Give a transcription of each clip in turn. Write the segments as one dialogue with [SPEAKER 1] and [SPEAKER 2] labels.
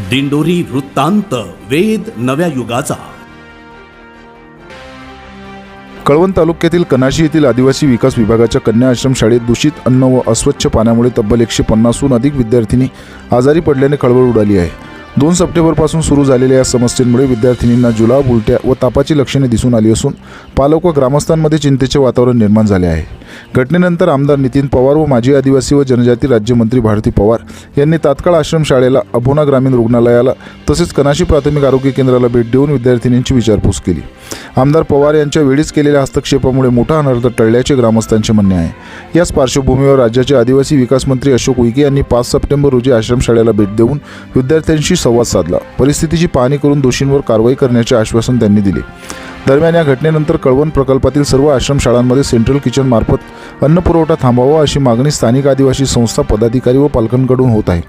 [SPEAKER 1] दिंडोरी वृत्तांत वेद नव्या युगाचा.
[SPEAKER 2] कळवण तालुक्यातील कनाशी येथील आदिवासी विकास विभागाच्या कन्या आश्रम शाळेत दूषित अन्न व अस्वच्छ पाण्यामुळे तब्बल एकशे पन्नासहून अधिक विद्यार्थिनी आजारी पडल्याने खळबळ उडाली आहे. दोन सप्टेंबरपासून सुरू झालेल्या या समस्येमुळे विद्यार्थिनींना जुलाब उलट्या व तापाची लक्षणे दिसून आली असून पालक व ग्रामस्थांमध्ये चिंतेचे वातावरण निर्माण झाले आहे. घटनेनंतर आमदार नितीन पवार व माजी आदिवासी व जनजाती राज्यमंत्री भारती पवार यांनी तात्काळ आश्रमशाळेला अभोना ग्रामीण रुग्णालयाला तसेच कनाशी प्राथमिक आरोग्य केंद्राला भेट देऊन विद्यार्थिनींची विचारपूस केली. आमदार पवार यांच्या वेळीच केलेल्या हस्तक्षेपामुळे मोठा अनर्थ टळल्याचे ग्रामस्थांचे म्हणणे आहे. याच पार्श्वभूमीवर राज्याचे आदिवासी विकास मंत्री अशोक उईके यांनी पाच सप्टेंबर रोजी आश्रमशाळेला भेट देऊन विद्यार्थ्यांशी संवाद साधला. परिस्थितीची पाहणी करून दोषींवर कारवाई करण्याचे आश्वासन त्यांनी दिले. दरम्यान या घटनेनंतर कळवण प्रकल्पातील सर्व आश्रमशाळांमध्ये सेंट्रल किचन मार्फत अन्न पुरवठा थांबावा अशी मागणी स्थानिक आदिवासी संस्था पदाधिकारी व पालकांकडून होत आहे.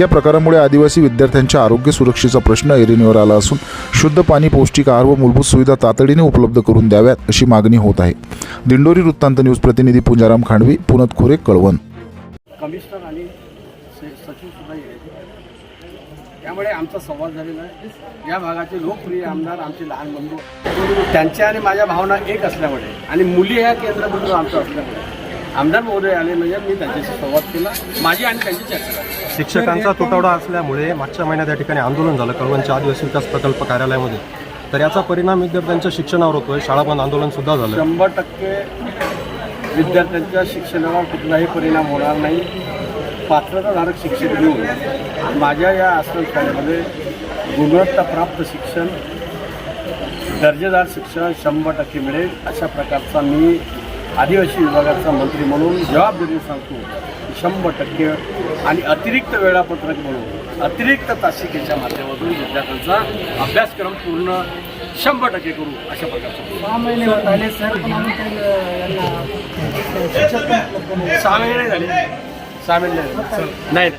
[SPEAKER 2] या प्रकारामुळे आदिवासी विद्यार्थ्यांच्या आरोग्य सुरक्षेचा प्रश्न ऐरणीवर आला असून शुद्ध पाणी पौष्टिक आहार व मूलभूत सुविधा तातडीने उपलब्ध करून द्याव्यात अशी मागणी होत आहे. दिंडोरी वृत्तांत न्यूज प्रतिनिधी पुंजाराम खांडवी पुनत खोरे कळवण.
[SPEAKER 3] कमिशनर आणि सचिव सुद्धा त्यामुळे आमचा संवाद झालेला आहे. या भागाचे लोकप्रिय आमदार आमचे लहान बंधू त्यांच्या आणि माझ्या भावना एक असल्यामुळे आणि मुली ह्या केंद्रबिंदू आमचं असल्यामुळे आमदार महोदय आले म्हणजे मी त्यांच्याशी संवाद केला माझी आणि त्यांची चर्चा झाली.
[SPEAKER 4] शिक्षकांचा तुटवडा असल्यामुळे मागच्या महिन्यात या ठिकाणी आंदोलन झालं कळवणच्या आदिवासी विकास प्रकल्प कार्यालयामध्ये. तर याचा परिणाम विद्यार्थ्यांच्या शिक्षणावर होतोय शाळा बंद आंदोलन सुद्धा झालं
[SPEAKER 3] शंभर टक्के विद्यार्थ्यांच्या शिक्षणावर कुठलाही परिणाम होणार नाही. पात्रताधारक शिक्षक घेऊन माझ्या या आश्रमशाळेमध्ये गुणवत्ताप्राप्त शिक्षण दर्जेदार शिक्षण शंभर टक्के मिळेल अशा प्रकारचा मी आदिवासी विभागाचा मंत्री म्हणून जबाबदारी सांगतो शंभर टक्के आणि अतिरिक्त वेळापत्रक म्हणून अतिरिक्त तासिकेच्या माध्यमातून विद्यार्थ्यांचा अभ्यासक्रम पूर्ण शंभर टक्के करू अशा प्रकारचा. सहा महिने झाले सहा महिने झाले. नाही